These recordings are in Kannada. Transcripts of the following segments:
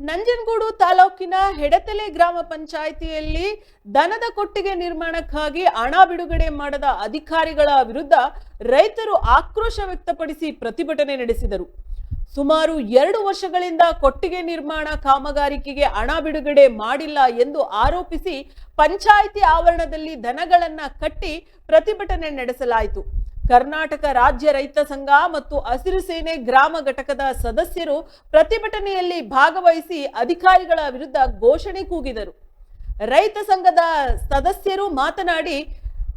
ನಂಜನಗೂಡು ತಾಲೂಕಿನ ಹೆಡತಲೆ ಗ್ರಾಮ ಪಂಚಾಯಿತಿಯಲ್ಲಿ ದನದ ಕೊಟ್ಟಿಗೆ ನಿರ್ಮಾಣಕ್ಕಾಗಿ ಹಣ ಬಿಡುಗಡೆ ಮಾಡದ ಅಧಿಕಾರಿಗಳ ವಿರುದ್ಧ ರೈತರು ಆಕ್ರೋಶ ವ್ಯಕ್ತಪಡಿಸಿ ಪ್ರತಿಭಟನೆ ನಡೆಸಿದರು. ಸುಮಾರು ಎರಡು ವರ್ಷಗಳಿಂದ ಕೊಟ್ಟಿಗೆ ನಿರ್ಮಾಣ ಕಾಮಗಾರಿಕೆಗೆ ಹಣ ಬಿಡುಗಡೆ ಮಾಡಿಲ್ಲ ಎಂದು ಆರೋಪಿಸಿ ಪಂಚಾಯಿತಿ ಆವರಣದಲ್ಲಿ ದನಗಳನ್ನ ಕಟ್ಟಿ ಪ್ರತಿಭಟನೆ ನಡೆಸಲಾಯಿತು. ಕರ್ನಾಟಕ ರಾಜ್ಯ ರೈತ ಸಂಘ ಮತ್ತು ಹಸಿರು ಸೇನೆ ಗ್ರಾಮ ಘಟಕದ ಸದಸ್ಯರು ಪ್ರತಿಭಟನೆಯಲ್ಲಿ ಭಾಗವಹಿಸಿ ಅಧಿಕಾರಿಗಳ ವಿರುದ್ಧ ಘೋಷಣೆ ಕೂಗಿದರು. ರೈತ ಸಂಘದ ಸದಸ್ಯರು ಮಾತನಾಡಿ,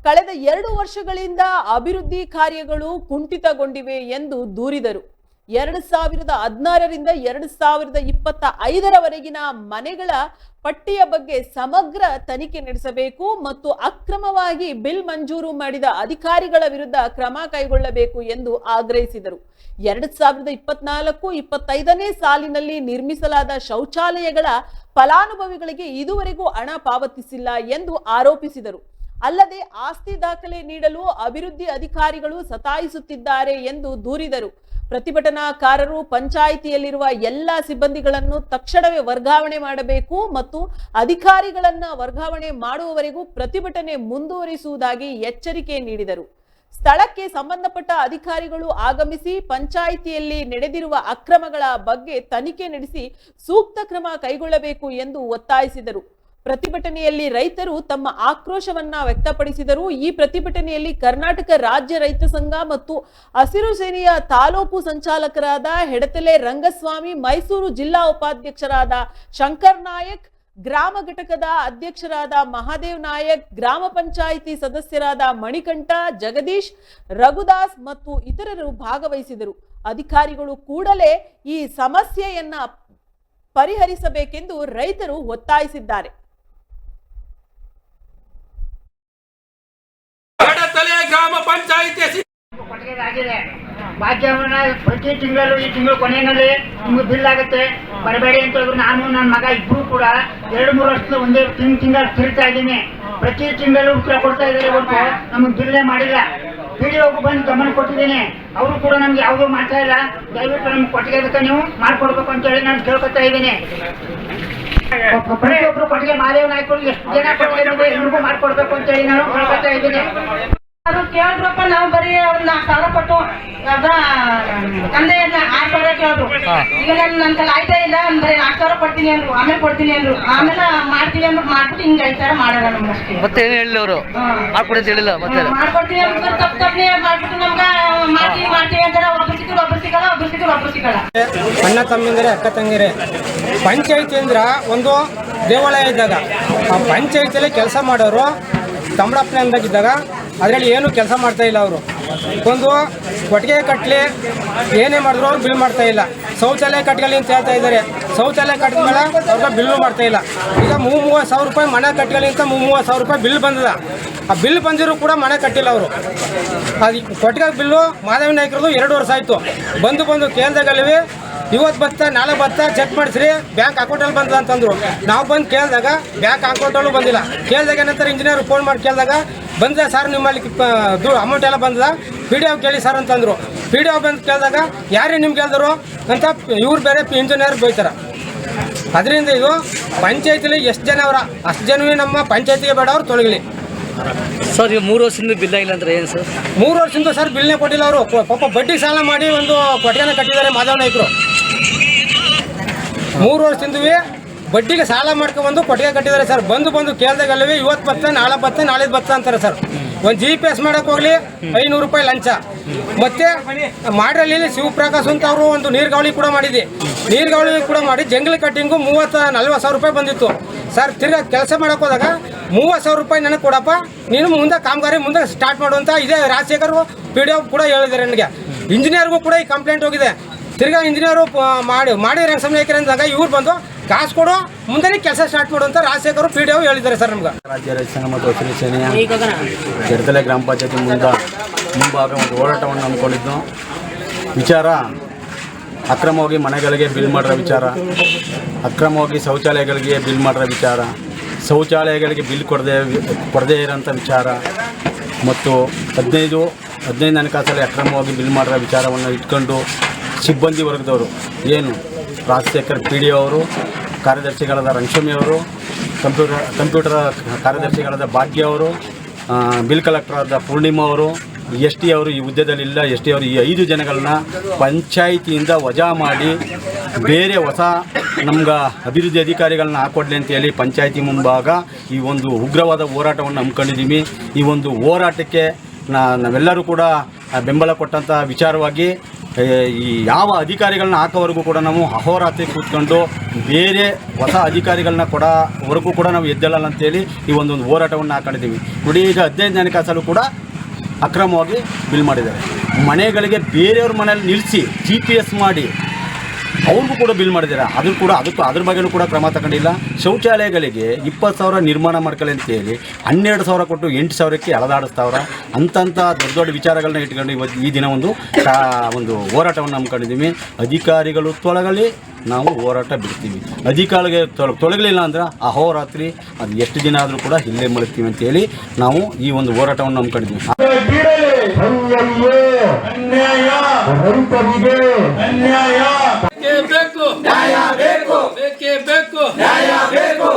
ಕಳೆದ ಎರಡು ವರ್ಷಗಳಿಂದ ಅಭಿವೃದ್ಧಿ ಕಾರ್ಯಗಳು ಕುಂಠಿತಗೊಂಡಿವೆ ಎಂದು ದೂರಿದರು. ಎರಡು ಸಾವಿರದ ಹದಿನಾರರಿಂದ ಎರಡು ಸಾವಿರದ ಇಪ್ಪತ್ತ ಐದರವರೆಗಿನ ಮನೆಗಳ ಪಟ್ಟಿಯ ಬಗ್ಗೆ ಸಮಗ್ರ ತನಿಖೆ ನಡೆಸಬೇಕು ಮತ್ತು ಅಕ್ರಮವಾಗಿ ಬಿಲ್ ಮಂಜೂರು ಮಾಡಿದ ಅಧಿಕಾರಿಗಳ ವಿರುದ್ಧ ಕ್ರಮ ಕೈಗೊಳ್ಳಬೇಕು ಎಂದು ಆಗ್ರಹಿಸಿದರು. ಎರಡು ಸಾವಿರದ ಇಪ್ಪತ್ನಾಲ್ಕು, ಇಪ್ಪತ್ತೈದನೇ ಸಾಲಿನಲ್ಲಿ ನಿರ್ಮಿಸಲಾದ ಶೌಚಾಲಯಗಳ ಫಲಾನುಭವಿಗಳಿಗೆ ಇದುವರೆಗೂ ಹಣ ಪಾವತಿಸಿಲ್ಲ ಎಂದು ಆರೋಪಿಸಿದರು. ಅಲ್ಲದೆ ಆಸ್ತಿ ದಾಖಲೆ ನೀಡಲು ಅಭಿವೃದ್ಧಿ ಅಧಿಕಾರಿಗಳು ಸತಾಯಿಸುತ್ತಿದ್ದಾರೆ ಎಂದು ದೂರಿದರು. ಪ್ರತಿಭಟನಾಕಾರರು ಪಂಚಾಯಿತಿಯಲ್ಲಿರುವ ಎಲ್ಲ ಸಿಬ್ಬಂದಿಗಳನ್ನು ತಕ್ಷಣವೇ ವರ್ಗಾವಣೆ ಮಾಡಬೇಕು ಮತ್ತು ಅಧಿಕಾರಿಗಳನ್ನ ವರ್ಗಾವಣೆ ಮಾಡುವವರೆಗೂ ಪ್ರತಿಭಟನೆ ಮುಂದುವರಿಸುವುದಾಗಿ ಎಚ್ಚರಿಕೆ ನೀಡಿದರು. ಸ್ಥಳಕ್ಕೆ ಸಂಬಂಧಪಟ್ಟ ಅಧಿಕಾರಿಗಳು ಆಗಮಿಸಿ ಪಂಚಾಯಿತಿಯಲ್ಲಿ ನಡೆದಿರುವ ಅಕ್ರಮಗಳ ಬಗ್ಗೆ ತನಿಖೆ ನಡೆಸಿ ಸೂಕ್ತ ಕ್ರಮ ಕೈಗೊಳ್ಳಬೇಕು ಎಂದು ಒತ್ತಾಯಿಸಿದರು. ಪ್ರತಿಭಟನೆಯಲ್ಲಿ ರೈತರು ತಮ್ಮ ಆಕ್ರೋಶವನ್ನ ವ್ಯಕ್ತಪಡಿಸಿದರು. ಈ ಪ್ರತಿಭಟನೆಯಲ್ಲಿ ಕರ್ನಾಟಕ ರಾಜ್ಯ ರೈತ ಸಂಘ ಮತ್ತು ಹಸಿರು ಸೇನೆಯ ತಾಲೂಕು ಸಂಚಾಲಕರಾದ ಹೆಡತಲೆ ರಂಗಸ್ವಾಮಿ, ಮೈಸೂರು ಜಿಲ್ಲಾ ಉಪಾಧ್ಯಕ್ಷರಾದ ಶಂಕರ್ ನಾಯಕ್, ಗ್ರಾಮ ಘಟಕದ ಅಧ್ಯಕ್ಷರಾದ ಮಹಾದೇವ್ ನಾಯಕ್, ಗ್ರಾಮ ಪಂಚಾಯಿತಿ ಸದಸ್ಯರಾದ ಮಣಿಕಂಠ, ಜಗದೀಶ್, ರಘುದಾಸ್ ಮತ್ತು ಇತರರು ಭಾಗವಹಿಸಿದರು. ಅಧಿಕಾರಿಗಳು ಕೂಡಲೇ ಈ ಸಮಸ್ಯೆಯನ್ನ ಪರಿಹರಿಸಬೇಕೆಂದು ರೈತರು ಒತ್ತಾಯಿಸಿದ್ದಾರೆ ಕಡತಲೆ ಗ್ರಾಮ ಪಂಚಾಯಿತಿ ಕೊಟ್ಟಿಗೆದಾಗಿದೆ ಭಾಗ್ಯವನ್ನ ಪ್ರತಿ ತಿಂಗಳು ಈ ತಿಂಗಳು ಕೊನೆಯಲ್ಲಿ ನಿಮ್ಗೆ ಬಿಲ್ ಆಗುತ್ತೆ. ಬರಬೇಡಿ ಅಂತ ಹೇಳಿದ್ರು. ನಾನು, ನನ್ನ ಮಗ ಇಬ್ರು ಕೂಡ ಎರಡು, ಮೂರು ವರ್ಷದ ಒಂದೇ ತಿಂಗ್, ತಿಂಗಳು ತಿರುತ್ತಾ ಇದ್ದೀನಿ. ಪ್ರತಿ ತಿಂಗಳು ಉತ್ತರ ಕೊಡ್ತಾ ಇದ್ದಾರೆ ಹೊರತು ನಮ್ಗೆ ಬಿಲ್ಲೇ ಮಾಡಿಲ್ಲ. ವಿಡಿಯೋ ಬಂದು ಗಮನ ಕೊಟ್ಟಿದ್ದೀನಿ. ಅವರು ಕೂಡ ನಮ್ಗೆ ಯಾವುದೂ ಮಾಡ್ತಾ ಇಲ್ಲ. ದಯವಿಟ್ಟು ನಮ್ಗೆ ಕೊಟ್ಟಿಗೆ ನೀವು ಮಾಡ್ಕೊಡ್ಬೇಕು ಅಂತ ಹೇಳಿ ನಾನು ಕೇಳ್ಕೊತಾ ಇದ್ದೀನಿ. ಪ್ರತಿಯೊಬ್ರು ಕೊಟ್ಟಿಗೆ ಮಾದೇವ ನಾಯಕರು ಎಷ್ಟು ಜನ ಕೊಟ್ಟಿಗೆ ಎಲ್ರಿಗೂ ಮಾಡ್ಕೊಡ್ಬೇಕು ಅಂತ ಹೇಳಿ ನಾನು ಕೇಳ್ಕೊತಾ ಇದ್ದೀನಿ. ಅದು ಕೇಳಿದ್ರಪ್ಪ ನಾವು ಬರೀ ಒಂದ್ ನಾಲ್ಕು ಸಾವಿರ ಕೊಟ್ಟು ಅದ ತಂದೆಯನ್ನ ಆರು ಸಾವಿರ ಕೇಳಿದ್ರು ಈಗ ನನ್ ನನ್ ಕೈಲಿ ಆಯ್ತಾ ಇಲ್ಲ ಅಂದ್ರೆ ಬರೀ ನಾಲ್ಕು ಸಾವಿರ ಕೊಡ್ತೀನಿ ಅಂದ್ರು ಆಮೇಲೆ ಕೊಡ್ತೀನಿ ಅಂದ್ರು. ಆಮೇಲೆ ಮಾಡ್ತೀವಿ ಅಂದ್ರು ಮಾಡ್ಬಿಟ್ಟು ಹಿಂಗ್ ಐದು ಸಾವಿರ ಮಾಡಲ್ಲ ನಮ್ಗೆ ಅಷ್ಟೇ. ಮತ್ತೆ ಏನು ಹೇಳಿಲ್ಲ ಅವರು? ಮಾಡ್ಕೊಡಿ ಅಂತ ಹೇಳಿಲ್ಲ ಮತ್ತೆ? ಮಾಡ್ಕೊಡ್ತೀನಿ ಅಂದ್ರೆ ತಪ್ಪು ತಪ್ಪನೆ ಮಾಡ್ಬಿಟ್ಟು ನಮ್ಗ ಮಾಡ್ತೀವಿ ಮಾಡ್ತೀವಿ ಅಂತಾರೆ ಒಬ್ರು ಸಿಕ್ಕರು ಒಬ್ರು ಸಿಗಲ್ಲ ಒಬ್ರು ಸಿಕ್ಕರು ಒಬ್ರು ಸಿಗಲ್ಲ ಅಣ್ಣ ತಮ್ಮಂದಿರೆ ಅಕ್ಕ ತಂಗಿರೆ ಪಂಚಾಯತಿ ಅಂದ್ರೆ ಒಂದು ದೇವಾಲಯ ಇದ್ದಾಗ. ಆ ಪಂಚಾಯತಿಯಲ್ಲಿ ಕೆಲಸ ಮಾಡೋರು ತಮ್ಮಡಪ್ಪನೆ ಅಂದಾಗಿದ್ದಾಗ ಅದರಲ್ಲಿ ಏನು ಕೆಲಸ ಮಾಡ್ತಾ ಇಲ್ಲ ಅವರು. ಒಂದು ಕೊಟ್ಟಿಗೆ ಕಟ್ಟಲೆ ಏನೇ ಮಾಡಿದ್ರು ಅವ್ರು ಬಿಲ್ ಮಾಡ್ತಾ ಇಲ್ಲ. ಶೌಚಾಲಯ ಕಟ್ಕೊಳ್ಳಿ ಅಂತ ಹೇಳ್ತಾ ಇದ್ದಾರೆ ಶೌಚಾಲಯ ಕಟ್ಟಿದ್ಮೇಲೆ ಅವ್ರಿಗೆ ಬಿಲ್ಲು ಮಾಡ್ತಾ ಇಲ್ಲ. ಈಗ ಮೂ ಮೂವತ್ತು ಸಾವಿರ ರೂಪಾಯಿ ಮನೆ ಕಟ್ಕೊಳ್ಳಿ ಅಂತ ಮೂ ಮೂವತ್ತು ಸಾವಿರ ರೂಪಾಯಿ ಬಿಲ್ ಬಂದದ. ಆ ಬಿಲ್ ಬಂದಿರೋ ಕೂಡ ಮನೆ ಕಟ್ಟಿಲ್ಲ ಅವರು. ಅದು ಕೊಟ್ಟಿಗೆ ಬಿಲ್ಲು ಮಾಧವಿ ನಾಯ್ಕರದು ಎರಡು ವರ್ಷ ಆಯಿತು. ಬಂದು ಬಂದು ಕೇಳ್ದಾಗಲ್ವಿ ಇವತ್ತು ಬರ್ತಾ ನಾಳೆ ಬರ್ತಾ ಚೆಕ್ ಮಾಡಿಸ್ರಿ. ಬ್ಯಾಂಕ್ ಅಕೌಂಟಲ್ಲಿ ಬಂದ ಅಂತಂದ್ರು. ನಾವು ಬಂದು ಕೇಳಿದಾಗ ಬ್ಯಾಂಕ್ ಅಕೌಂಟಲ್ಲೂ ಬಂದಿಲ್ಲ. ಕೇಳಿದಾಗ ಏನಂತಾರೆ ಇಂಜಿನಿಯರ್ ಫೋನ್ ಮಾಡಿ ಕೇಳಿದಾಗ ಬಂದ ಸರ್ ನಿಮ್ಮಲ್ಲಿ ಅಮೌಂಟ್ ಎಲ್ಲ ಬಂದ ಪಿ ಡಿ ಕೇಳಿ ಸರ್ ಅಂತಂದ್ರು. ಪಿ ಡಿ ಬಂದು ಕೇಳಿದಾಗ ಯಾರೇ ನಿಮ್ಗೆ ಕೇಳಿದ್ರು ಅಂತ ಇವ್ರು ಬೇರೆ ಇಂಜಿನಿಯರ್ ಬೈತಾರೆ. ಅದರಿಂದ ಇದು ಪಂಚಾಯತಿಲಿ ಎಷ್ಟು ಜನ ಅವರ? ಅಷ್ಟು ಜನವೇ ನಮ್ಮ ಪಂಚಾಯತಿಗೆ ಬೇಡ ಅವ್ರು ತೊಳಗಲಿ. ಸರ್ ಈಗ ಮೂರು ವರ್ಷದಿಂದ ಬಿಲ್ ಆಗಿಲ್ಲ ಅಂದ್ರೆ ಏನು ಸರ್ ಮೂರು ವರ್ಷದಿಂದ ಸರ್ ಬಿಲ್ನೇ ಕೊಟ್ಟಿಲ್ಲ ಅವರು. ಪಾಪ ಬಡ್ಡಿ ಸಾಲ ಮಾಡಿ ಒಂದು ಕೊಟ್ಟಿಗೆನ ಕಟ್ಟಿದ್ದಾರೆ ಮಾಧವ ನಾಯ್ಕರು. ಮೂರು ವರ್ಷದಿಂದವೇ ಬಡ್ಡಿಗೆ ಸಾಲ ಮಾಡ್ಕೊಂಡ್ಬಂದು ಕೊಟ್ಟಿಗೆ ಕಟ್ಟಿದ್ದಾರೆ ಸರ್. ಬಂದು ಬಂದು ಕೇಳ್ದಾಗಲ್ಲವೇ ಇವತ್ತು ಬತ್ತ ನಾಳೆ ಬತ್ತ ನಾಳೆ ಬತ್ತ ಅಂತಾರೆ ಸರ್. ಒಂದು ಜಿ ಪಿ ಎಸ್ ಮಾಡಕ್ಕೆ ಹೋಗ್ಲಿ, ಐನೂರು ರೂಪಾಯಿ ಲಂಚ. ಮತ್ತೆ ಮಾಡ್ರಲ್ಲಿ ಶಿವಪ್ರಕಾಶ್ ಅಂತ ಅವರು ಒಂದು ನೀರ್ಗಾವಳಿ ಕೂಡ ಮಾಡಿದ್ವಿ. ನೀರ್ಗಾವಳಿ ಕೂಡ ಮಾಡಿ ಜಂಗಲ್ ಕಟ್ಟಿಂಗು ಮೂವತ್ತು ನಲ್ವತ್ತು ಸಾವಿರ ರೂಪಾಯಿ ಬಂದಿತ್ತು. ಸರ್, ತಿರ್ಗಾ ಕೆಲಸ ಮಾಡಕ್ಕೆ ಹೋದಾಗ ಮೂವತ್ತು ಸಾವಿರ ರೂಪಾಯಿ ನನಗೆ ಕೊಡಪ್ಪ, ನೀನು ಮುಂದೆ ಕಾಮಗಾರಿ ಮುಂದೆ ಸ್ಟಾರ್ಟ್ ಮಾಡುವಂತ ಇದೇ ರಾಜಶೇಖರ್ ಪಿ ಡಿ ಕೂಡ ಹೇಳಿದ್ದಾರೆ ನನಗೆ. ಇಂಜಿನಿಯರ್ಗೂ ಕೂಡ ಈ ಕಂಪ್ಲೇಂಟ್ ಹೋಗಿದೆ. ತಿರ್ಗಾ ಇಂಜಿನಿಯರು ಮಾಡಿ ಮಾಡಿದ್ರೆ ಹೆಂಗೆ ಸಮಯ ಅಂದಾಗ ಇವ್ರು ಬಂದು ಕಾಸು ಕೊಡು ಮುಂದೆ ಕೆಲಸ ಸ್ಟಾರ್ಟ್ ಮಾಡು ಅಂತ ರಾಜಶೇಖರ್ ಪಿ ಡಿ ಹೇಳಿದ್ದಾರೆ ಸರ್ ನಮ್ಗೆ. ರಾಜ್ಯ ರೈತ ಸಂಘ ಮತ್ತು ಹಸಿರು ಸೇನೆಯ ಗ್ರಾಮ ಪಂಚಾಯತಿ ಮುಂದ ಮುಂಭಾಗ ಒಂದು ಹೋರಾಟವನ್ನು ಹಮ್ಮಿಕೊಂಡಿದ್ದು. ವಿಚಾರ ಅಕ್ರಮವಾಗಿ ಮನೆಗಳಿಗೆ ಬಿಲ್ ಮಾಡಿರೋ ವಿಚಾರ ಅಕ್ರಮವಾಗಿ ಶೌಚಾಲಯಗಳಿಗೆ ಬಿಲ್ ಮಾಡಿರೋ ವಿಚಾರ ಶೌಚಾಲಯಗಳಿಗೆ ಬಿಲ್ ಕೊಡದೆ ಕೊಡದೇ ಇರೋಂಥ ವಿಚಾರ ಮತ್ತು ಹದಿನೈದು ಹದಿನೈದು ಹಣಕಾಸಲ್ಲಿ ಅಕ್ರಮವಾಗಿ ಬಿಲ್ ಮಾಡಿರೋ ವಿಚಾರವನ್ನು ಇಟ್ಕೊಂಡು ಸಿಬ್ಬಂದಿ ವರ್ಗದವರು, ಏನು, ರಾಜಶೇಖರ್ ಪಿ ಡಿ ಅವರು, ಕಾರ್ಯದರ್ಶಿಗಳಾದ ರಂಗಸ್ವಾಮಿ ಅವರು, ಕಂಪ್ಯೂಟರ್ ಕಂಪ್ಯೂಟರ್ ಕಾರ್ಯದರ್ಶಿಗಳಾದ ಭಾಗ್ಯ ಅವರು ಬಿಲ್ ಕಲೆಕ್ಟರ್ ಆದ ಪೂರ್ಣಿಮಾ ಅವರು, ಎಸ್ ಟಿ ಅವರು ಈ ಹುದ್ದೆದಲ್ಲಿಲ್ಲ, ಎಸ್ ಟಿ ಅವರು ಈ ಐದು ಜನಗಳನ್ನ ಪಂಚಾಯಿತಿಯಿಂದ ವಜಾ ಮಾಡಿ ಬೇರೆ ಹೊಸ ನಮ್ಗೆ ಅಭಿವೃದ್ಧಿ ಅಧಿಕಾರಿಗಳನ್ನ ಹಾಕೊಡ್ಲಿ ಅಂತ ಹೇಳಿ ಪಂಚಾಯಿತಿ ಮುಂಭಾಗ ಈ ಒಂದು ಉಗ್ರವಾದ ಹೋರಾಟವನ್ನು ಹಮ್ಮಿಕೊಂಡಿದ್ದೀವಿ ಈ ಒಂದು ಹೋರಾಟಕ್ಕೆ ನಾವೆಲ್ಲರೂ ಕೂಡ ಬೆಂಬಲ ಕೊಟ್ಟಂಥ ವಿಚಾರವಾಗಿ ಈ ಯಾವ ಅಧಿಕಾರಿಗಳನ್ನ ಹಾಕೋವರೆಗೂ ಕೂಡ ನಾವು ಅಹೋರಾತ್ರಿ ಕೂತ್ಕೊಂಡು ಬೇರೆ ಹೊಸ ಅಧಿಕಾರಿಗಳನ್ನ ಕೊಡೋವರೆಗೂ ಕೂಡ ನಾವು ಎದ್ದೇಳಲ್ಲ ಅಂತೇಳಿ ಈ ಒಂದೊಂದು ಹೋರಾಟವನ್ನು ಹಾಕೊಂಡಿದ್ದೀವಿ. ನೋಡಿ, ಈಗ ಹದಿನೈದು ಕಾಸಲ್ಲೂ ಕೂಡ ಅಕ್ರಮವಾಗಿ ಬಿಲ್ ಮಾಡಿದ್ದಾರೆ. ಮನೆಗಳಿಗೆ ಬೇರೆಯವ್ರ ಮನೇಲಿ ನಿಲ್ಲಿಸಿ ಜಿ ಮಾಡಿ ಅವ್ರಿಗೂ ಕೂಡ ಬಿಲ್ ಮಾಡಿದ್ದಾರೆ? ಅದ್ರ ಕೂಡ ಅದಕ್ಕೂ ಅದ್ರ ಬಗ್ಗೆನೂ ಕೂಡ ಕ್ರಮ ತಗೊಂಡಿಲ್ಲ. ಶೌಚಾಲಯಗಳಿಗೆ ಇಪ್ಪತ್ತು ಸಾವಿರ ನಿರ್ಮಾಣ ಮಾಡ್ಕೊಳ್ಳಿ ಅಂತೇಳಿ ಹನ್ನೆರಡು ಸಾವಿರ ಕೊಟ್ಟು ಎಂಟು ಸಾವಿರಕ್ಕೆ ಎಳೆದಾಡಿಸ್ತಾವ್ರ ಅಂತಂಥ ದೊಡ್ಡ ದೊಡ್ಡ ವಿಚಾರಗಳನ್ನ ಇಟ್ಕೊಂಡು ಇವತ್ತು ಈ ದಿನ ಒಂದು ಒಂದು ಹೋರಾಟವನ್ನು ಹಮ್ಮಿಕೊಂಡಿದ್ದೀವಿ. ಅಧಿಕಾರಿಗಳು ತೊಳಗಲಿ ನಾವು ಹೋರಾಟ ಬಿಡ್ತೀವಿ. ಅಧಿಕಾರಿಗೆ ತೊಳ ತೊಳಗಲಿಲ್ಲ ಅಂದ್ರೆ ಅಹೋರಾತ್ರಿ ಅದು ಎಷ್ಟು ದಿನ ಆದರೂ ಕೂಡ ಇಲ್ಲೇ ಅಂತ ಅಂತೇಳಿ ನಾವು ಈ ಒಂದು ಹೋರಾಟವನ್ನು ಹಮ್ಮಿಕೊಂಡಿದ್ದೀವಿ. ಅನ್ಯಾಯ ನ್ಯಾಯ ಬೇಕು. ಬೇಕೇ ಬೇಕು. ನ್ಯಾಯ ಬೇಕು.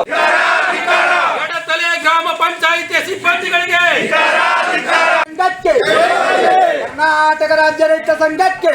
ತಲೆ ಗ್ರಾಮ ಪಂಚಾಯಿತಿ ಸಿಬ್ಬಂದಿಗಳಿಗೆ. ಕರ್ನಾಟಕ ರಾಜ್ಯ ರೈತ ಸಂಘಕ್ಕೆ.